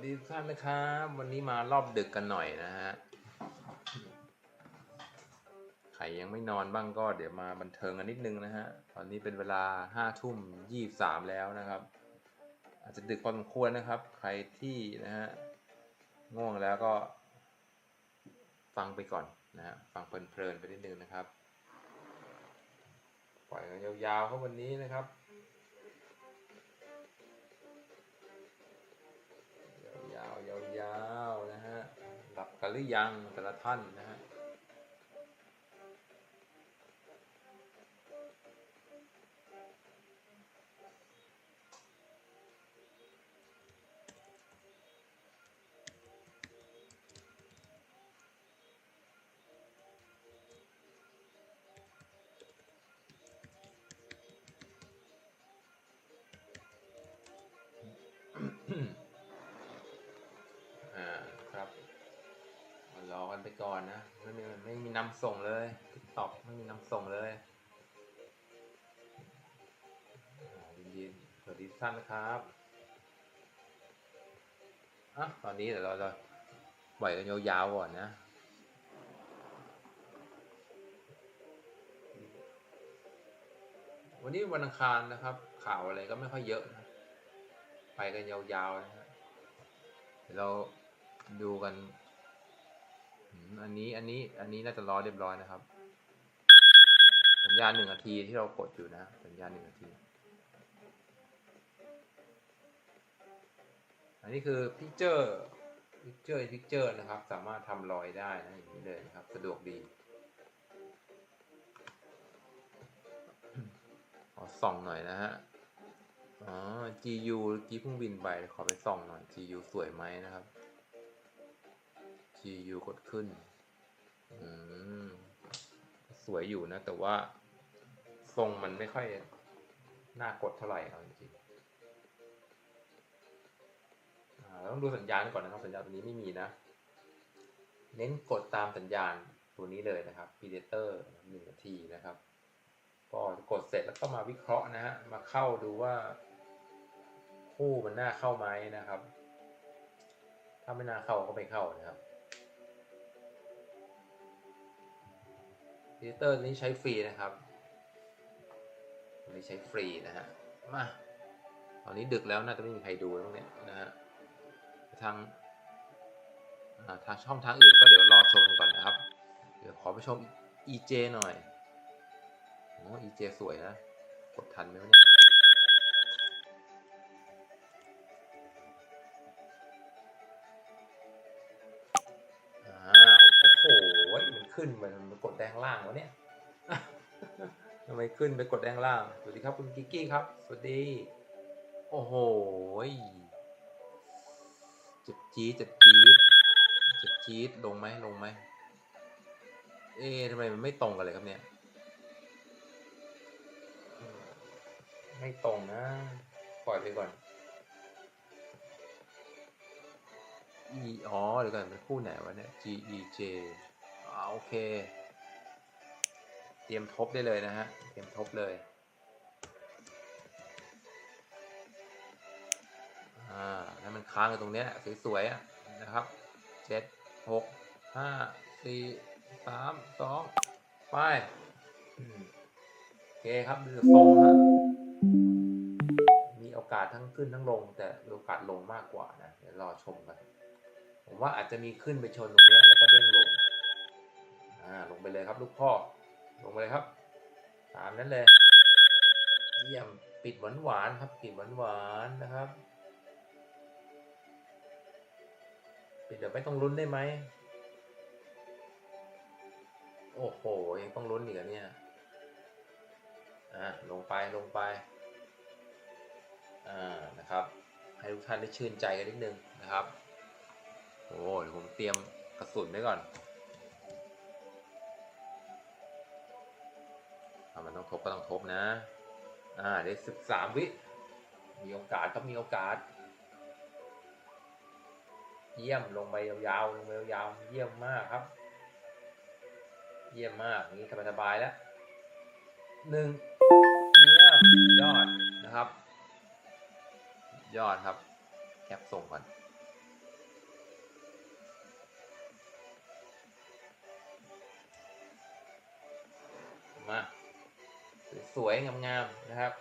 วัสดีทุกท่านนะครับ วันนี้มารอบดึกกันหน่อยนะฮะ ใครยังไม่นอนบ้างก็เดี๋ยวมาบันเทิงกันนิดนึงนะฮะ ตอนนี้เป็นเวลาห้าทุ่มยี่สามแล้วนะครับ อาจจะดึกพอสมควรนะครับ ใครที่นะฮะง่วงแล้วก็ฟังไปก่อนนะฮะ ฟังเพลินๆไปนิดนึงนะครับ ปล่อยกันยาวๆครับวันนี้นะครับ ยาวๆยาวๆนะฮะหลับกันหรือยังแต่ละท่านนะฮะ นไปก่อนนะไม่มีไม่มีนำส่งเลยทิกตอกไม่มีนำส่งเลยยินดีสวัสดีท่านนะครับอะตอนนี้เดี๋ยวเราจะปล่อยกันยาวๆก่อนนะวันนี้วันอังคารนะครับ ข่าวอะไรก็ไม่ค่อยเยอะนะไปกันยาวๆนะฮะเดี๋ยวเราดูกัน อันนี้อันนี้อันนี้น่าจะรอเรียบร้อยนะครับ สัญญาณหนึ่งนาทีที่เรากดอยู่นะ สัญญาณหนึ่งนาที อันนี้คือพิกเจอร์พิกเจอร์พิกเจอร์นะครับ สามารถทำรอยได้นะอย่างนี้เลยนะครับ สะดวกดีขอส่องหน่อยนะฮะอ๋อ GU เมื่อกี้เพิ่งบินไปขอไปส่องหน่อย GU สวยไหมนะครับ GU กดขึ้น อืม สวยอยู่นะ แต่ว่าทรงมันไม่ค่อยน่ากดเท่าไหร่เอาจริงๆต้องดูสัญญาณก่อนนะครับ สัญญาณตัวนี้ไม่มีนะ เน้นกดตามสัญญาณตัวนี้เลยนะครับ Predator หนึ่งนาทีนะครับ ก็กดเสร็จแล้วก็มาวิเคราะห์นะฮะ มาเข้าดูว่า คู่มันน่าเข้าไหมนะครับ ถ้าไม่น่าเข้าก็ไม่เข้านะครับ ดิเตอร์นี้ใช้ฟรีนะครับนี้ใช้ฟรีนะฮะ มาตอนนี้ดึกแล้วน่าจะไม่มีใครดูตรงนี้นะฮะ ทางอ่าทางช่องทางอื่นก็เดี๋ยวรอชมก่อนนะครับ เดี๋ยวขอไปชม EJ หน่อยโอ้ EJ สวยนะ กดทันไหมวะเนี่ย ขึ้นมันมันกดแดงล่างวะเนี่ยทำไมขึ้นไปกดแดงล่าง สวัสดีครับคุณกิกกี้ครับ สวัสดี โอ้โหเจ็บจี๊ดเจ็บจี๊ดเจ็บจี๊ดลงไหมลงไหม เอ๊ะทำไมมันไม่ตรงกันเลยครับเนี่ย ไม่ตรงนะ ปล่อยไปก่อน E อ๋อเดี๋ยวก่อนเป็นคู่ไหนวะเนี่ย G E J อ่า โอเค เตรียมทบได้เลยนะฮะ เตรียมทบเลย อ่าแล้วมันค้างอยู่ตรงเนี้ยสวยๆนะครับเจ็ดหกห้าสี่สามสองไปโอเคครับดูจากทรงนะมีโอกาสทั้งขึ้นทั้งลง แต่โอกาสลงมากกว่านะ เดี๋ยวรอชมกัน ผมว่าอาจจะมีขึ้นไปชนตรงนี้แล้วก็เด้งลง อ่าลงไปเลยครับลูกพ่อ ลงไปเลยครับ ตามนั้นเลย เยี่ยมปิดหวานหวานครับ ปิดหวานหวานนะครับ ปิดเดี๋ยวไม่ต้องลุ้นได้ไหม โอ้โหยังต้องลุ้นอีกเหรอเนี่ย อ่าลงไปลงไป อ่านะครับ ให้ทุกท่านได้ชื่นใจกันนิดนึงนะครับ โอ้เดี๋ยวผมเตรียมกระสุนไว้ก่อน ทบก็ต้องทบนะ อ่าเดี๋ยวสิบสามวิ มีโอกาสก็มีโอกาส เยี่ยมลงไปยาวๆลงไปยาวๆเยี่ยมมากครับ เยี่ยมมากนี้สบายๆแล้วหนึ่งเยี่ยมยอดนะครับ ยอดครับ แคปส่งก่อนมา สวยๆงามๆนะครับ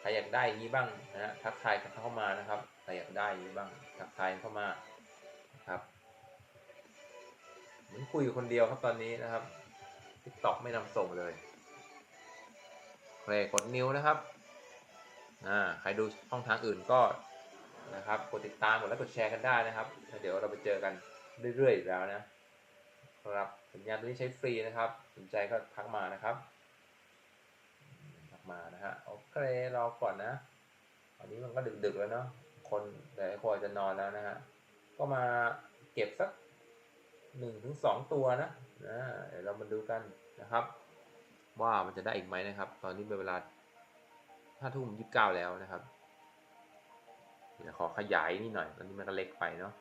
ใครอยากได้ยี้บ้างนะฮะทักทายกันเข้ามานะครับใครอยากได้ยี้บ้างทักทายเข้ามาครับเหมือนคุยอยู่คนเดียวครับตอนนี้นะครับทิกตอกไม่นำส่งเลยโอเคกดนิ้วนะครับอ่าใครดูช่องทางอื่นก็นะครับกดติดตามกดไลค์กดแชร์กันได้นะครับเดี๋ยวเราไปเจอกันเรื่อยๆแล้วนะครับสัญญาณตัวนี้ใช้ฟรีนะครับ สนใจก็ทักมานะครับ มานะฮะโอเครอก่อนนะตอนนี้มันก็ดึกๆแล้วเนาะคนหลายคนจจะนอนแล้วนะฮะก็มาเก็บสักหนึ่งถึงสองตัวนะนะเดี๋ยวเรามาดูกันนะครับ ว่ามันจะได้อีกไหมนะครับ ตอนนี้เป็นเวลาห้าทุ่มยี่สิบเก้าแล้วนะครับเดี๋ยวขอขยายนี่หน่อยตอนนี้มันก็เล็กไปเนาะ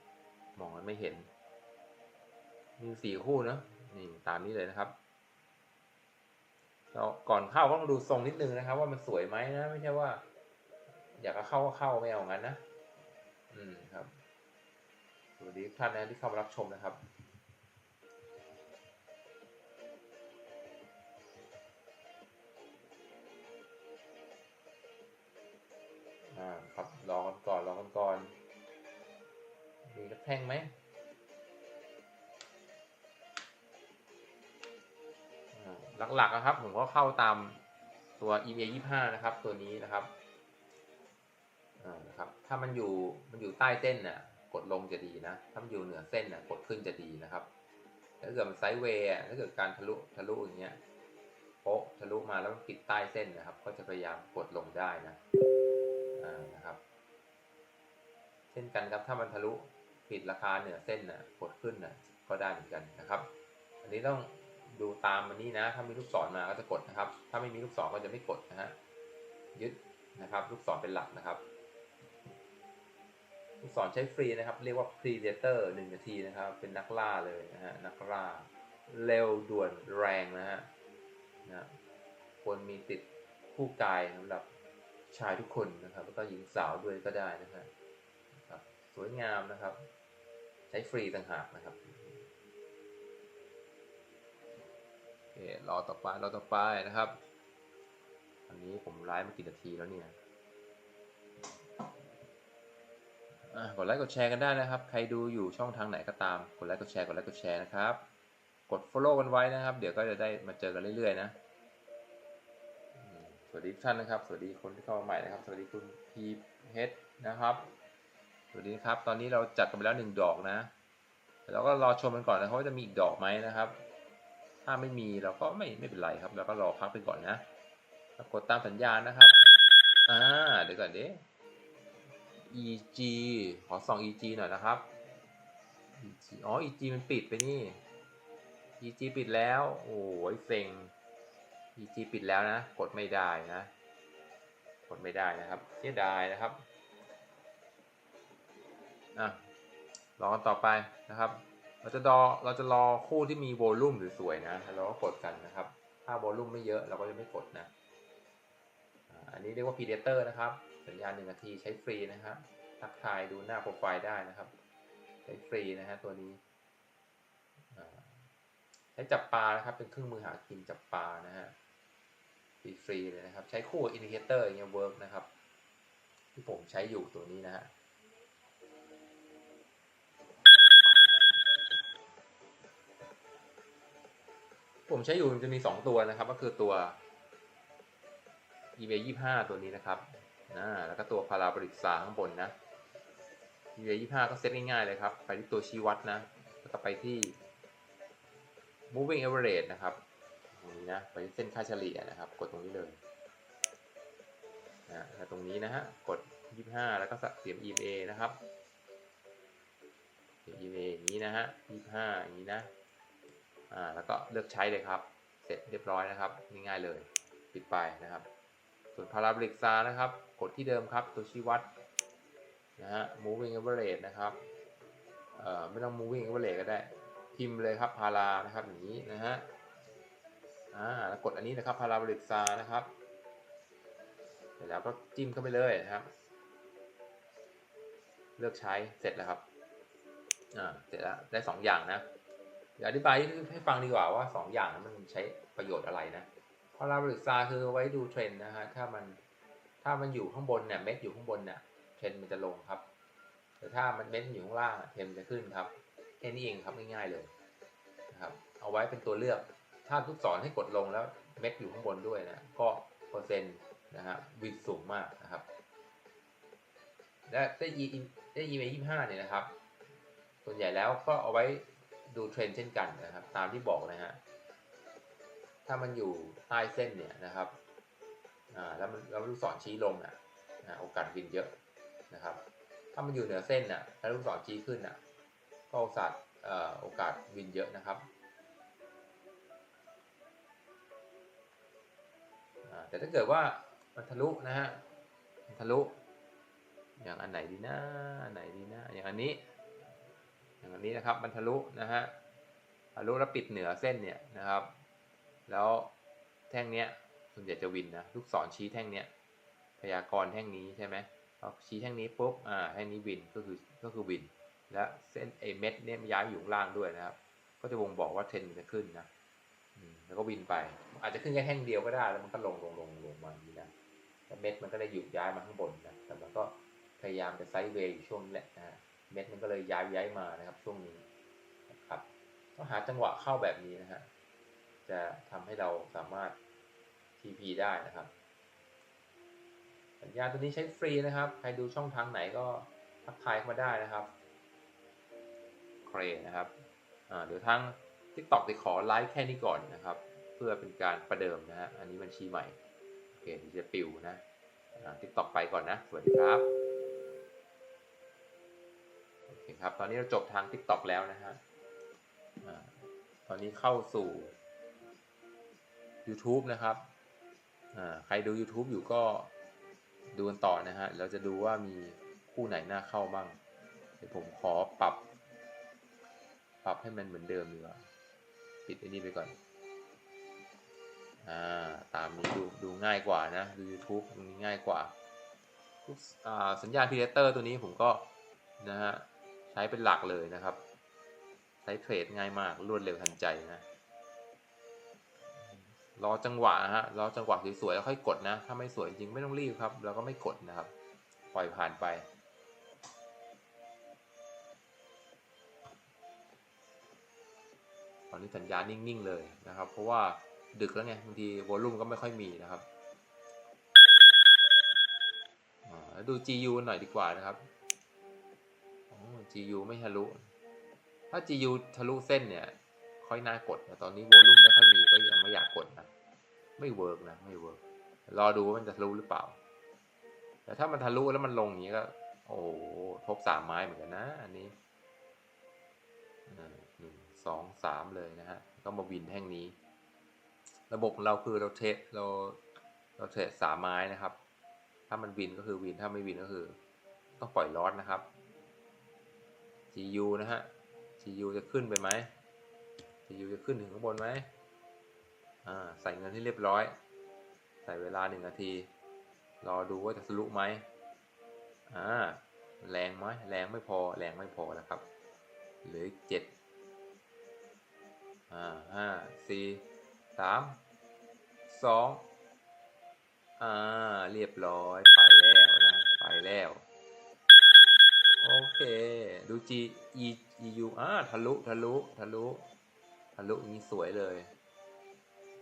มองมันไม่เห็น มีสี่คู่เนาะนี่ตามนี้เลยนะครับ เราก่อนเข้าก็ต้องดูทรงนิดนึงนะครับ ว่ามันสวยไหมนะไม่ใช่ว่า อยากจะเข้าก็เข้าไม่เอางั้นนะอืมครับสวัสดีทุกท่านนะที่เข้ามารับชมนะครับอ่าครับรอกันก่อนรอกันก่อนมีกระแท่งไหม หลักๆนะครับ ผมก็เข้าตามตัว EVA 25 นะครับ ตัวนี้นะครับอ่านะครับ ถ้ามันอยู่มันอยู่ใต้เส้นน่ะกดลงจะดีนะ ถ้ามันอยู่เหนือเส้นน่ะกดขึ้นจะดีนะครับถ้าเกิดมันไซด์เวย์อะถ้าเกิดการทะลุทะลุอย่างเงี้ยโป๊ะทะลุมาแล้วมันปิดใต้เส้นนะครับ ก็จะพยายามกดลงได้นะอ่านะครับ เช่นกันครับถ้ามันทะลุปิดราคาเหนือเส้นนะกดขึ้นนะก็ได้เหมือนกันนะครับ อันนี้ต้อง ดูตามมันนี้นะ ถ้ามีลูกศรมาก็จะกดนะครับ ถ้าไม่มีลูกศรก็จะไม่กดนะฮะยึดนะครับ ลูกศรเป็นหลักนะครับ ลูกศรใช้ฟรีนะครับ เรียกว่า Predator หนึ่งนาทีนะครับ เป็นนักล่าเลยนะฮะนักล่าเร็วด่วนแรงนะฮะนะควรมีติดคู่กายสำหรับชายทุกคนนะครับ แล้วก็หญิงสาวด้วยก็ได้นะฮะสวยงามนะครับ ใช้ฟรีต่างหากนะครับ ครอต่อไปรอต่อไปนะครับ อันนี้ผมไลฟ์มากี่นาทีแล้วเนี่ยกดไลค์กดแชร์กันได้นะครับ ใครดูอยู่ช่องทางไหนก็ตาม กดไลค์กดแชร์กดไลค์กดแชร์นะครับ กด follow กันไว้นะครับ เดี๋ยวก็จะได้มาเจอกันเรื่อยๆนะ สวัสดีทุกท่านนะครับ สวัสดีคนที่เข้ามาใหม่นะครับ สวัสดีคุณพีเพชรนะครับ สวัสดีครับ ตอนนี้เราจัดกันไปแล้วหนึ่งดอกนะเราก็รอชมกันก่อนนะครับว่าจะมีอีกดอกไหมนะครับ ถ้าไม่มีเราก็ไม่ไม่เป็นไรครับเราก็รอพักไปก่อนนะกดตามสัญญาณนะครับ อ่า เดี๋ยวก่อนเด้ EG ขอส่อง EG หน่อยนะครับ EG อ๋อ EG มันปิดไปนี่ EG ปิดแล้ว โอ้ยเซ็ง EG ปิดแล้วนะ กดไม่ได้นะ กดไม่ได้นะครับ เสียดายนะครับ อะรอกันต่อไปนะครับ เราจะรอเราจะรอคู่ที่มีโวลูมสวยๆนะแล้วเราก็กดกันนะครับ ถ้าโวลูมไม่เยอะเราก็จะไม่กดนะอันนี้เรียกว่า Predator นะครับ สัญญาณหนึ่งนาทีใช้ฟรีนะครับทักทายดูหน้าโปรไฟล์ได้นะครับ ใช้ฟรีนะฮะตัวนี้ใช้จับปลานะครับ เป็นเครื่องมือหากินจับปลานะฮะฟรีๆเลยนะครับ ใช้คู่อินดิเคเตอร์อย่างเงี้ยเวิร์กนะครับ ที่ผมใช้อยู่ตัวนี้นะฮะ ผมใช้อยู่มันจะมี 2 ตัวนะครับ ก็คือตัว eBay 25 ตัวนี้นะครับนะแล้วก็ตัวพาราบริกซาข้างบนนะ eBay 25 ก็เซตง่ายๆเลยครับ ไปที่ตัวชี้วัดนะ แล้วก็ไปที่ moving average นะครับตรงนี้นะ ไปที่เส้นค่าเฉลี่ยนะครับ กดตรงนี้เลยนะแล้วตรงนี้นะฮะ กด 25 แล้วก็เสียบ EMA นะครับเสียบ EMA อย่างนี้นะฮะ 25 อย่างนี้นะ อ่าแล้วก็เลือกใช้เลยครับ เสร็จเรียบร้อยนะครับง่ายๆเลย ปิดไปนะครับ ส่วนพาราบริกซานะครับ กดที่เดิมครับตัวชี้วัดนะฮะ moving average นะครับเอ่อไม่ต้อง moving average ก็ได้พิมพ์เลยครับพารานะครับอย่างนี้นะฮะอ่าแล้วกดอันนี้นะครับพาราบริกซานะครับเสร็จแล้วก็จิ้มเข้าไปเลยนะครับ เลือกใช้เสร็จแล้วครับอ่าเสร็จแล้วได้สองอย่างนะ เดี๋ยวอธิบายให้ฟังดีกว่าว่าสองอย่างนั้นมันใช้ประโยชน์อะไรนะพาราบริกซาคือไว้ดูเทรนด์นะฮะถ้ามันถ้ามันอยู่ข้างบนเนี่ยเม็ดอยู่ข้างบนเนี่ยเทรนด์มันจะลงครับ แต่ถ้ามันเม็ดอยู่ข้างล่างเทรนด์มันจะขึ้นครับแค่นี้เองครับง่ายๆเลยนะครับเอาไว้เป็นตัวเลือก ถ้าทุกศรให้กดลงแล้วเม็ดอยู่ข้างบนด้วยนะก็เปอร์เซ็นต์นะฮะวินสูงมากนะครับ และได้ยีได้ยีเมยี่ห้าเนี่ยนะครับ ส่วนใหญ่แล้วก็เอาไว้ ดูเทรนด์เช่นกันนะครับ ตามที่บอกนะฮะถ้ามันอยู่ใต้เส้นเนี่ยนะครับอ่าแล้วมันแล้วลูกศรชี้ลงอะโอกาสวินเยอะนะครับ ถ้ามันอยู่เหนือเส้นน่ะแล้วลูกศรชี้ขึ้นน่ะก็โอกาสเอ่อโอกาสวินเยอะนะครับอ่าแต่ถ้าเกิดว่ามันทะลุนะฮะทะลุอย่างอันไหนดีนะอันไหนดีนะอย่างอันนี้ อย่างอันนี้นะครับมันทะลุนะฮะทะลุแล้วปิดเหนือเส้นเนี่ยนะครับ แล้วแท่งเนี้ยส่วนใหญ่จะวินนะลูกศรชี้แท่งเนี้ยพยากรณ์แท่งนี้ใช่ไหมพอชี้แท่งนี้ปุ๊บอ่าแท่งนี้วินก็คือก็คือวิน และเส้นไอเม็ดเนี่ยมันย้ายอยู่ข้างล่างด้วยนะครับ ก็จะบ่งบอกว่าเทรนจะขึ้นนะแล้วก็วินไป อาจจะขึ้นแค่แท่งเดียวก็ได้ แล้วมันก็ลงลงลงลงมาอย่างนี้นะแล้วเม็ดมันก็ได้หยุดย้ายมาข้างบนนะแต่มันก็พยายามจะไซด์เวย์อยู่ช่วงนี้แหละนะฮะ เม็ดมันก็เลยย้ายย้ายมานะครับช่วงนี้นะครับต้องหาจังหวะเข้าแบบนี้นะฮะจะทำให้เราสามารถ TP ได้นะครับ สัญญาตัวนี้ใช้ฟรีนะครับ ใครดูช่องทางไหนก็ทักทายเข้ามาได้นะครับเครนะครับอ่าเดี๋ยวทาง TikTok จะขอไลฟ์แค่นี้ก่อนนะครับ เพื่อเป็นการประเดิมนะฮะอันนี้บัญชีใหม่โอเคจะปิวนะอ่า TikTok ไปก่อนนะ สวัสดีครับ คครับ ตอนนี้เราจบทาง TikTok แล้วนะฮะตอนนี้เข้าสู่ YouTube นะครับ ใครดู YouTube อยู่ก็ดูกันต่อนะฮะ เราจะดูว่ามีคู่ไหนน่าเข้าบ้าง เดี๋ยวผมขอปรับ ปรับให้มันเหมือนเดิมดีกว่า ปิดอันนี้ไปก่อน อ่า ตามนี้ดูดูง่ายกว่านะ ดู YouTube มันง่ายกว่าสัญญาณ Predator ตัวนี้ผมก็นะฮะ ใช้เป็นหลักเลยนะครับ ใช้เทรดง่ายมากรวดเร็วทันใจนะรอจังหวะฮะรอจังหวะสวยๆแล้วค่อยกดนะ ถ้าไม่สวยจริงไม่ต้องรีบครับเราก็ไม่กดนะครับ ปล่อยผ่านไป ตอนนี้สัญญาณนิ่งๆเลยนะครับ เพราะว่าดึกแล้วไงบางทีวอลลุ่มก็ไม่ค่อยมีนะครับแล้วดู GU หน่อยดีกว่านะครับ GU ไม่ทะลุ ถ้า GU ทะลุเส้นเนี่ย ค่อยน่ากดแต่ตอนนี้โวลุ่มไม่ค่อยมีก็ยังไม่อยากกดนะไม่เวิร์กนะไม่เวิร์กรอดูว่ามันจะทะลุหรือเปล่า แต่ถ้ามันทะลุแล้วมันลงอย่างนี้ก็ โอ้โหทบสามไม้เหมือนกันนะ อันนี้หนึ่งสองสามเลยนะฮะ ก็มาวินแท่งนี้ ระบบเราคือเราเทรดเราเราเทรดสามไม้นะครับ ถ้ามันวินก็คือวินถ้าไม่วินก็คือ ต้องปล่อยลอสนะครับ GU นะฮะ GU จะขึ้นไปไหม GU จะขึ้นถึงข้างบนไหมอ่าใส่เงินให้เรียบร้อย ใส่เวลาหนึ่งนาที รอดูว่าจะทะลุไหมอ่าแรงไหมแรงไม่พอแรงไม่พอนะครับ เหลือเจ็ดอ่าห้าสี่สามสองอ่าเรียบร้อยไปแล้วนะ ไปแล้ว โอเค ดู G E E U อ่าทะลุทะลุทะลุทะลุอย่างนี้สวยเลย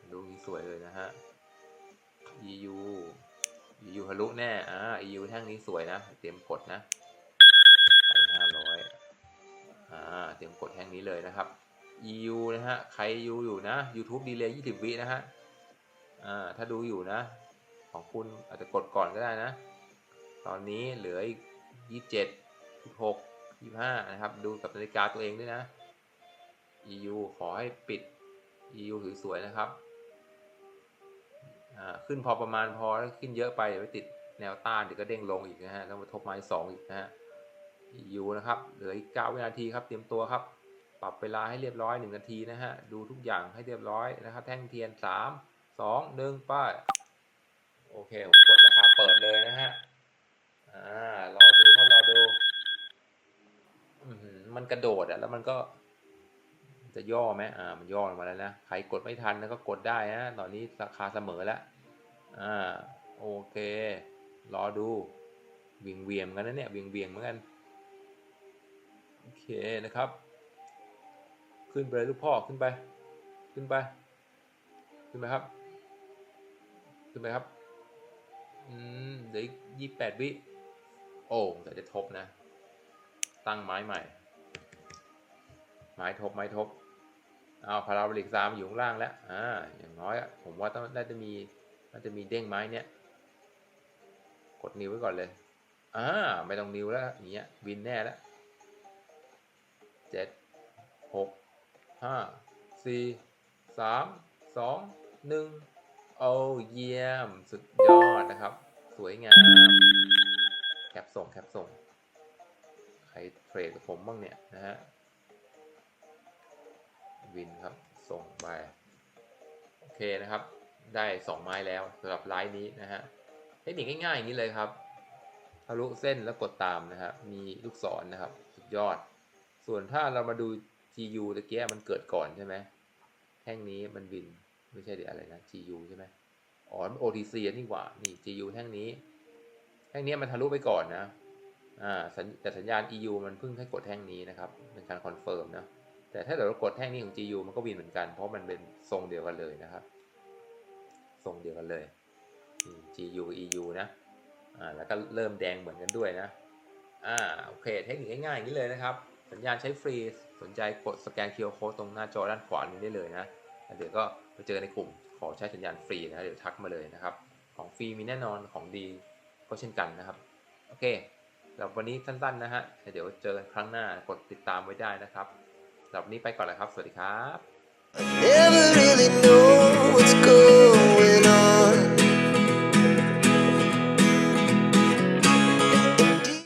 ทะลุอย่างนี้สวยเลยนะฮะ E U E U ทะลุแน่อ่า E U แท่งนี้สวยนะ เตรียมกดนะใส่ห้าร้อยอ่า เตรียมกดแท่งนี้เลยนะครับ E U นะฮะ ใครยูอยู่นะ YouTube ดีเลย20วินะฮะ อ่า ถ้าดูอยู่นะ ของคุณอาจจะกดก่อนก็ได้นะ ตอนนี้เหลืออีก27 16 25 นะครับ ดูกับนาฬิกาตัวเองด้วยนะ EU ขอให้ปิด EU สวยๆนะครับ ขึ้นพอประมาณพอแล้วขึ้นเยอะไปเดี๋ยวไปติดแนวต้านเดี๋ยวก็เด้งลงอีกนะฮะแล้วมาทบไม้สองอีกนะฮะ EU นะครับ เหลืออีก9วินาทีครับ เตรียมตัวครับ ปรับเวลาให้เรียบร้อย 1 นาทีนะฮะ ดูทุกอย่างให้เรียบร้อยนะครับ แท่งเทียน 3 2 1ป้ายโอเค ผมกดราคาเปิดเลยนะฮะ อ่า รอดูครับรอดู มันกระโดดอะแล้วมันก็ จะย่อไหมอ่า มันย่อลงมาแล้วนะใครกดไม่ทันนะก็กดได้นะตอนนี้ราคาเสมอแล้วอ่าโอเค รอดูเวียงเวียงๆเหมือนกันนะเนี่ยเวียงเวียงเหมือนกันโอเคนะครับ ขึ้นไปเลยลูกพ่อขึ้นไป ขึ้นไป ขึ้นไปครับ ขึ้นไปครับอืมเดี๋ยวยี่แปดวิโอ้แต่จะทบนะ ตั้งไม้ใหม่ ไม้ทบไม้ทบเอาพาราบริกสามอยู่ข้างล่างแล้วอ่าอย่างน้อยผมว่าต้องน่าจะมีน่าจะมีเด้งไม้เนี้ยกดนิ้วไว้ก่อนเลยอ่าไม่ต้องนิ้วแล้วอย่างเงี้ยวินแน่แล้วเจ็ดหกห้าสี่สามสองหนึ่งโอ้เยี่ยมสุดยอดนะครับ สวยงาม แคปส่งแคปส่งใครเทรดกับผมบ้างเนี่ยนะฮะ วินครับ ส่งไป โอเคนะครับ ได้สองไม้แล้วสำหรับไลน์นี้นะฮะ เทคนิคง่ายๆอย่างนี้เลยครับทะลุเส้นแล้วกดตามนะครับมีลูกศรนะครับ สุดยอด ส่วนถ้าเรามาดู GU ตะเกียมันเกิดก่อนใช่ไหมแท่งนี้มันบิน ไม่ใช่เดี๋ยวอะไรนะ GU ใช่ไหมอ๋อ OTC นี่หว่า นี่ GU แท่งนี้ แท่งนี้มันทะลุไปก่อนนะ อ่าแต่สัญญาณ EU มันเพิ่งให้กดแท่งนี้นะครับ เป็นการคอนเฟิร์มนะ แต่ถ้าเกิดเรากดแท่งนี้ของ GU มันก็บินเหมือนกัน เพราะมันเป็นทรงเดียวกันเลยนะครับ ทรงเดียวกันเลย GU EU นะอ่าแล้วก็เริ่มแดงเหมือนกันด้วยนะอ่าโอเคเทคนิคง่ายๆอย่างนี้เลยนะครับ สัญญาณใช้ฟรีสนใจกดสแกน QR Code ตรงหน้าจอด้านขวานี้ได้เลยนะเดี๋ยวก็ไปเจอในกลุ่มขอใช้สัญญาณฟรีนะเดี๋ยวทักมาเลยนะครับ ของฟรีมีแน่นอนของดีก็เช่นกันนะครับ โอเคสำหรับวันนี้สั้นๆนะฮะเดี๋ยวเจอกันครั้งหน้ากดติดตามไว้ได้นะครับ สำหรับนี้ไปก่อนแล้วครับ สวัสดีครับ